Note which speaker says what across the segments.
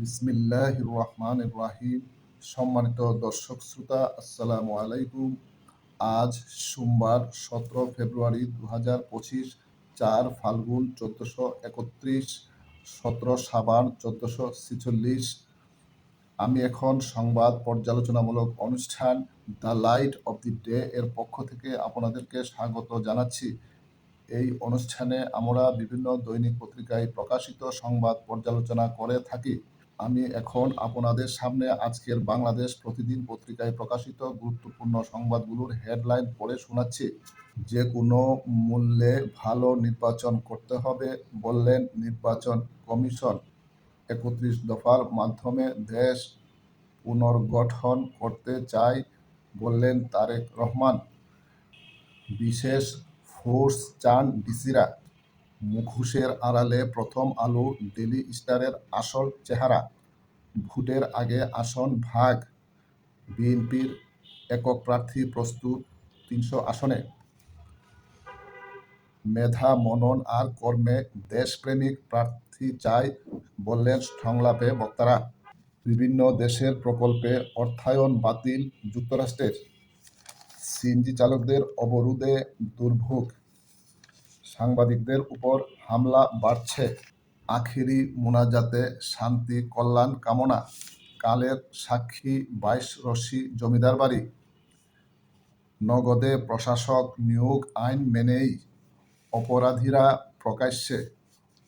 Speaker 1: বিসমিল্লাহ রহমান রাহিম। সম্মানিত দর্শক শ্রোতা, আসসালামু আলাইকুম। আজ সোমবার সতেরো ফেব্রুয়ারি দু হাজার পঁচিশ, চার ফাল্গুন চোদ্দোশো একত্রিশ, সতেরো সাবান চোদ্দোশো ছিচল্লিশ। আমি এখন সংবাদ পর্যালোচনামূলক অনুষ্ঠান the light of the day এর পক্ষ থেকে আপনাদেরকে স্বাগত জানাচ্ছি। এই অনুষ্ঠানে আমরা বিভিন্ন দৈনিক পত্রিকায় প্রকাশিত সংবাদ পর্যালোচনা করে থাকি। আমি এখন আপনাদের সামনে আজকের বাংলাদেশ প্রতিদিন পত্রিকায় প্রকাশিত গুরুত্বপূর্ণ সংবাদগুলোর হেডলাইন পড়ে শোনাচ্ছি। যে কোনো মূল্যে ভালো নির্বাচন করতে হবে বললেন নির্বাচন কমিশন। একত্রিশ দফার মাধ্যমে দেশ পুনর্গঠন করতে চাই বললেন তারেক রহমান। বিশেষ ফোর্স চান ডিসিরা। মুখোশের আড়ালে প্রথম আলো ডেলি স্টারের আসল চেহারা। ভোটের আগে আসন ভাগ। বিএনপির একক প্রার্থী প্রস্তুত তিনশো আসনে। মেধা মনন আর কর্মে দেশপ্রেমিক প্রার্থী চাই বললেন সংলাপে বক্তারা। বিভিন্ন দেশের প্রকল্পে অর্থায়ন বাতিল যুক্তরাষ্ট্রের। সিএনজি চালকদের অবরোধে দুর্ভোগ। সাংবাদিকদের উপর হামলা বাড়ছে। আখিরি মোনাজাতে শান্তি, কল্যাণ কামনা। কালের সাক্ষী বাইশ রশি জমিদার বাড়ি। নগদে প্রশাসক নিয়োগ আইন মেনেই অপরাধীরা প্রকাশ্যে।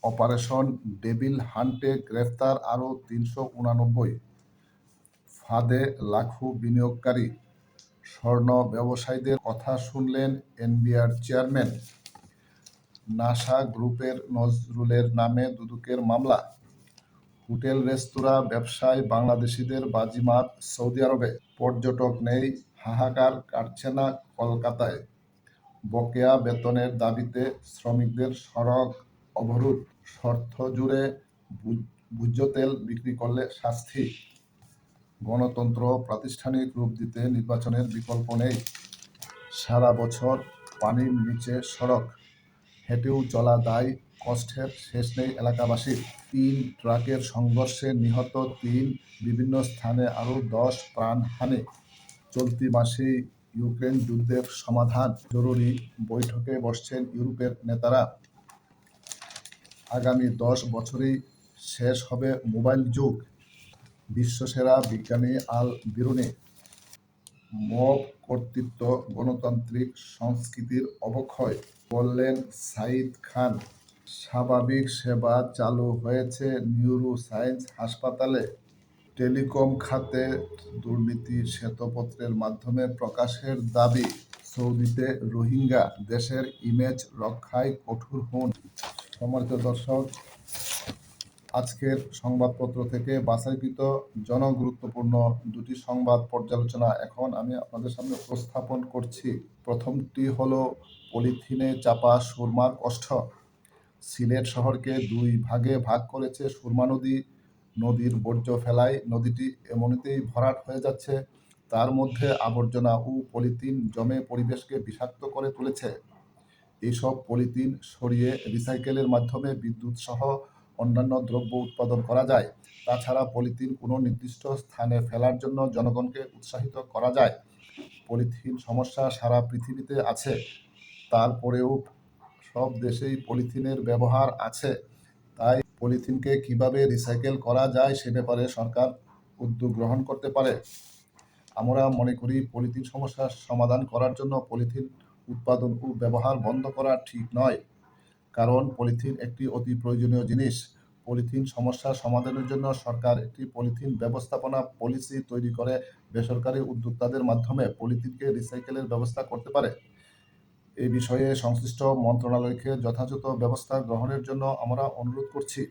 Speaker 1: অপারেশন ডেভিল হান্টে গ্রেফতার আরও তিনশো উনানব্বই। ফাঁদে লাখো বিনিয়োগকারী। স্বর্ণ ব্যবসায়ীদের কথা শুনলেন এনবিআর চেয়ারম্যান। নাসা গ্রুপের নজরুলের নামে দুদকের মামলা। হোটেল, রেস্তোরাঁ, ব্যবসায় বাংলাদেশিদের বাজিমাত সৌদি আরবে। পর্যটক নেই, হাহাকার কাটছে না কলকাতায়। বকেয়া বেতনের দাবিতে শ্রমিকদের সড়ক অবরোধ, শর্ত জুড়ে ভোজ্য তেল বিক্রি করলে শাস্তি। গণতন্ত্র প্রাতিষ্ঠানিক রূপ দিতে নির্বাচনের বিকল্প নেই। সারা বছর পানির নিচে সড়ক হেঁটেও চলা দায় কষ্টের শেষ নেই এলাকাবাসীর। তিন ট্রাকের সংঘর্ষে নিহত তিন, বিভিন্ন স্থানে আরও দশ প্রাণহানি চলতি মাসেই ইউক্রেন যুদ্ধের সমাধান জরুরি বৈঠকে বসছেন ইউরোপের নেতারা। আগামী দশ বছরেই শেষ হবে মোবাইল যুগ। বিশ্বসেরা বিজ্ঞানী আল বিরুনি মব কর্তৃত্ব গণতান্ত্রিক সংস্কৃতির অবক্ষয় বললেন সাইদ খান। স্বাভাবিক সেবা চালু হয়েছে নিউরো সায়েন্স হাসপাতালে। টেলিকম খাতে দুর্নীতি শ্বেতপত্রের মাধ্যমে প্রকাশের দাবি, সৌদিতে রোহিঙ্গা দেশের ইমেজ রক্ষায় কঠোর হন। সম্মানিত দর্শক আজকের সংবাদপত্র থেকে বাছাইকৃত জনগুরুত্বপূর্ণ দুটি সংবাদ পর্যালোচনা এখন আমি আপনাদের সামনে উপস্থাপন করছি। প্রথমটি হলো পলিথিনে চাপা সুরমার কষ্ট সিলেট শহরকে দুই ভাগে ভাগ করেছে সুরমা নদী। নদীর বর্জ্য ফেলায় নদীটি এমনিতেই ভরাট হয়ে যাচ্ছে। তার মধ্যে আবর্জনা ও পলিথিন জমে পরিবেশকে বিষাক্ত করে তুলেছে। এইসব পলিথিন সরিয়ে রিসাইকেলের মাধ্যমে বিদ্যুৎ সহ অন্যান্য দ্রব্য উৎপাদন করা যায়। তাছাড়া পলিথিন কোনো নির্দিষ্ট স্থানে ফেলার জন্য জনগণকে উৎসাহিত করা যায়। পলিথিন সমস্যা সারা পৃথিবীতে আছে। তারপরেও সব দেশেই পলিথিনের ব্যবহার আছে। তাই পলিথিনকে কীভাবে রিসাইকেল করা যায় সে ব্যাপারে সরকার উদ্যোগ গ্রহণ করতে পারে। আমরা মনে করি পলিথিন সমস্যার সমাধান করার জন্য পলিথিন উৎপাদন ও ব্যবহার বন্ধ করা ঠিক নয়। কারণ পলিথিন একটি অতি প্রয়োজনীয় জিনিস। পলিথিন সমস্যার সমাধানের জন্য সরকার একটি পলিথিন ব্যবস্থাপনা পলিসি তৈরি করে বেসরকারি উদ্যোক্তাদের মাধ্যমে পলিথিনকে রিসাইকেলের ব্যবস্থা করতে পারে। এই বিষয়ে সংশ্লিষ্ট মন্ত্রণালয়কে যথাযথ ব্যবস্থা গ্রহণের জন্য আমরা অনুরোধ করছি।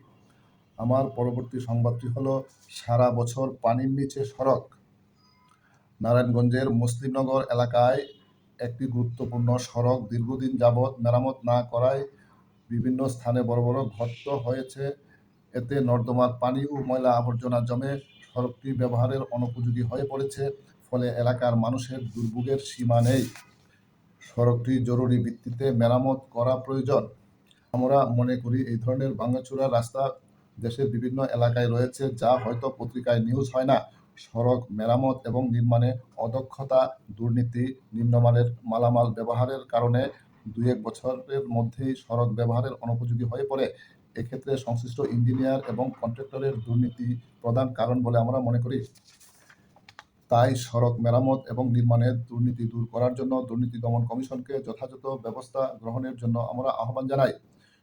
Speaker 1: আমার পরবর্তী সংবাদটি হলো, সারা বছর পানির নিচে সড়ক। নারায়ণগঞ্জের মুসলিমনগর এলাকায় একটি গুরুত্বপূর্ণ সড়ক দীর্ঘদিন যাবৎ মেরামত না করায় বিভিন্ন স্থানে বড় বড় গর্ত হয়েছে। এতে নর্দমার পানি ও ময়লা আবর্জনা জমে সড়কটি ব্যবহারের অনুপযোগী হয়ে পড়েছে, ফলে এলাকার মানুষের দুর্ভোগের সীমা নেই। সড়কটি জরুরি ভিত্তিতে মেরামত করা প্রয়োজন। আমরা মনে করি এই ধরনের ভাঙাচোরা রাস্তা দেশের বিভিন্ন এলাকায় রয়েছে, যা হয়তো পত্রিকায় নিউজ হয় না। সড়ক মেরামত এবং নির্মাণে অদক্ষতা, দুর্নীতি, নিম্নমানের মালামাল ব্যবহারের কারণে দুই এক বছরের মধ্যেই সড়ক ব্যবহারের অনুপযোগী হয়ে পড়ে, এক্ষেত্রে সংশ্লিষ্ট ইঞ্জিনিয়ার এবং কন্ট্রাক্টরের দুর্নীতি প্রধান কারণ বলে আমরা মনে করি। তাই সড়ক মেরামত এবং নির্মাণের দুর্নীতি দূর করার জন্য দুর্নীতি দমন কমিশনকে যথাযথ ব্যবস্থা গ্রহণের জন্য আমরা আহ্বান জানাই।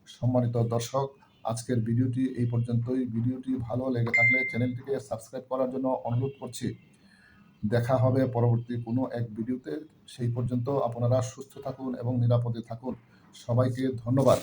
Speaker 1: সম্মানিত দর্শক, আজকের ভিডিওটি এই পর্যন্তই। ভিডিওটি ভালো লেগে থাকলে চ্যানেলটিকে সাবস্ক্রাইব করার জন্য অনুরোধ করছি। দেখা হবে পরবর্তী কোনো এক ভিডিওতে। সেই পর্যন্ত আপনারা সুস্থ থাকুন এবং নিরাপদে থাকুন। সবাইকে ধন্যবাদ।